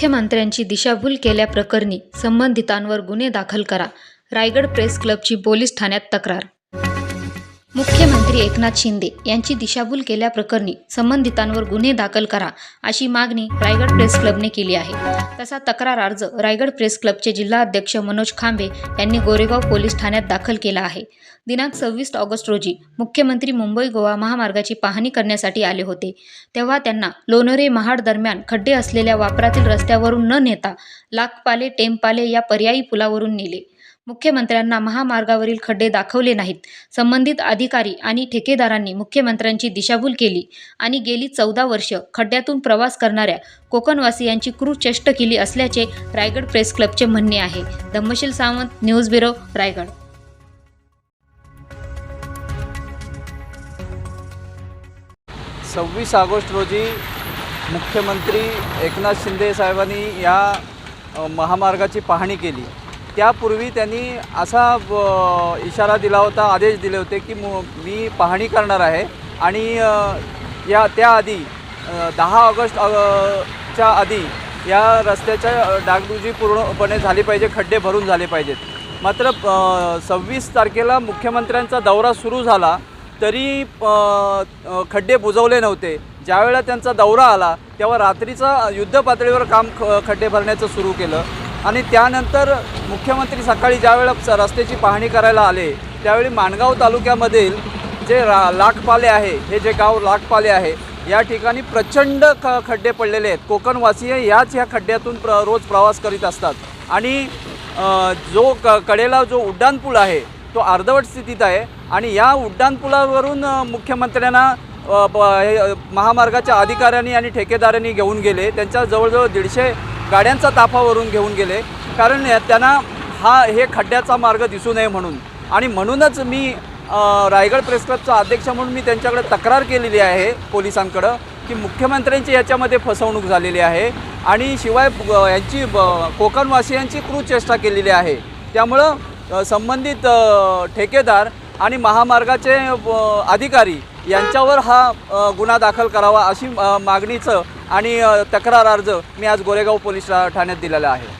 मुख्यमंत्र्यांची दिशाभूल केल्याप्रकरणी संबंधितांवर गुन्हे दाखल करा. रायगड प्रेस क्लबची पोलीस ठाण्यात तक्रार मुख्यमंत्री एकनाथ शिंदे यांची दिशाभूल केल्याप्रकरणी संबंधितांवर गुन्हे दाखल करा अशी मागणी रायगड प्रेस क्लबने केली आहे. तसा तक्रार अर्ज रायगड प्रेस क्लबचे जिल्हाध्यक्ष मनोज खांबे यांनी गोरेगाव पोलीस ठाण्यात दाखल केला आहे. दिनांक सव्वीस ऑगस्ट रोजी मुख्यमंत्री मुंबई गोवा महामार्गाची पाहणी करण्यासाठी आले होते. तेव्हा त्यांना लोणरे महाड दरम्यान खड्डे असलेल्या वापरातील रस्त्यावरून न नेता लाखपाले टेमपाले या पर्यायी पुलावरून नेले. मुख्यमंत्र्यांना महामार्गावरील खड्डे दाखवले नाहीत. संबंधित अधिकारी आणि ठेकेदारांनी मुख्यमंत्र्यांची दिशाभूल केली आणि गेली चौदा वर्ष खड्ड्यातून प्रवास करणाऱ्या कोकणवासियांची क्रू चेष्ट केली असल्याचे रायगड प्रेस क्लबचे म्हणणे आहे. Dhammasheel Sawant news bureau Raigad. सव्वीस ऑगस्ट रोजी मुख्यमंत्री एकनाथ शिंदे साहेबांनी या महामार्गाची पाहणी केली. त्यापूर्वी त्यांनी असा इशारा दिला होता आदेश दिले होते की मी पाहणी करणार आहे आणि या त्याआधी दहा ऑगस्ट च्या आधी या रस्त्याच्या डागडुजी पूर्णपणे झाली पाहिजे खड्डे भरून झाले पाहिजेत. मात्र सव्वीस तारखेला मुख्यमंत्र्यांचा दौरा सुरू झाला तरी खड्डे बुजवले नव्हते. ज्यावेळेला त्यांचा दौरा आला तेव्हा रात्रीचा युद्ध पातळीवर काम ख खड्डे भरण्याचं सुरू केलं. आणि त्यानंतर मुख्यमंत्री सकाळी ज्यावेळेला स- रस्त्याची पाहणी करायला आले त्यावेळी माणगाव तालुक्यामधील जे रा लाखपाले आहे हे जे गाव लाखपाले आहे या ठिकाणी प्रचंड ख खड्डे पडलेले आहेत. कोकणवासीय याच ह्या खड्ड्यातून प्र रोज प्रवास करीत असतात. आणि जो क कडेला जो उड्डाणपूल आहे तो अर्धवट स्थितीत आहे आणि या उड्डाणपुलावरून मुख्यमंत्र्यांना हे, महामार्गाच्या अधिकाऱ्यांनी आणि ठेकेदारांनी घेऊन गेले. त्यांच्या जवळजवळ दीडशे गाड्यांचा ताफावरून घेऊन गेले. कारण त्यांना हा हे खड्ड्याचा मार्ग दिसू नये म्हणून. आणि म्हणूनच मी रायगड प्रेस क्लबचा अध्यक्ष म्हणून मी त्यांच्याकडे तक्रार केलेली आहे पोलिसांकडं की मुख्यमंत्र्यांची याच्यामध्ये फसवणूक झालेली आहे. आणि शिवाय यांची ब- कोकणवासियांची क्रूचेष्टा केलेली आहे. त्यामुळं संबंधित ठेकेदार आणि महामार्गाचे अधिकारी यांच्यावर हा गुन्हा दाखल करावा अशी मागणीचं आणि तक्रार अर्ज मी आज गोरेगाव पोलीस ठाण्यात दिलेला आहे.